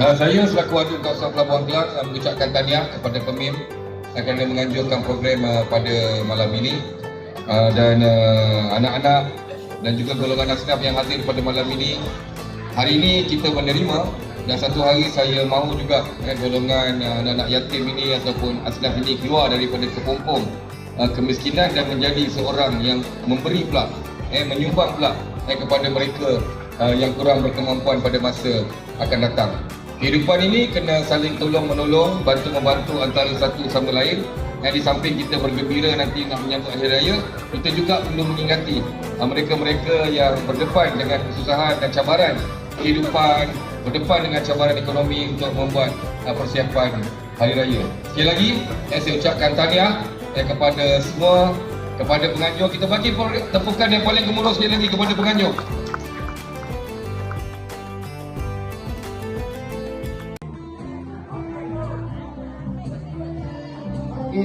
saya selaku waduk kawasan Pelabuhan Kelang uh, mengucapkan tahniah kepada PEMIM uh, kerana menganjurkan program uh, pada malam ini uh, dan uh, anak-anak dan juga golongan asnaf yang hadir pada malam ini hari ini kita menerima dan satu hari saya mahu juga eh, golongan uh, anak-anak yatim ini ataupun asnaf ini keluar daripada kepompong uh, kemiskinan dan menjadi seorang yang memberi pula eh menyumbang pula eh, kepada mereka uh, yang kurang berkemampuan pada masa akan datang. Kehidupan ini kena saling tolong menolong, bantu membantu antara satu sama lain. Yang di samping kita bergembira nanti nak menyambut akhir raya, kita juga perlu mengingati uh, mereka-mereka yang berdepan dengan kesusahan dan cabaran kehidupan, berdepan dengan cabaran ekonomi untuk membuat uh, persiapan hari raya. Sekali lagi, eh, saya ucapkan tahniah eh, kepada semua kepada penganjur kita bagi tepukan yang paling gemuruh sekali lagi kepada penganjur Aku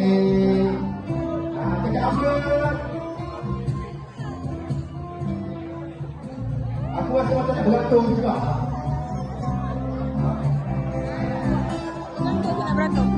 rasa macam nak beratung juga. Ngantuk tu nak beratung.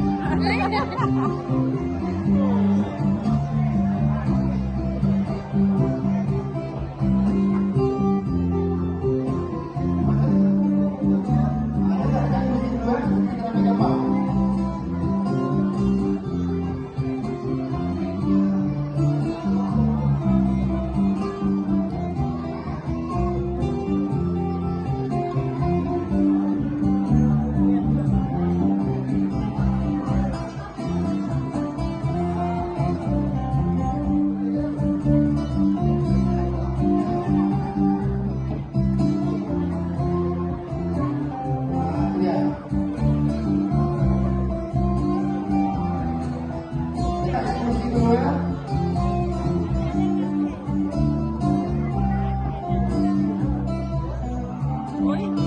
为？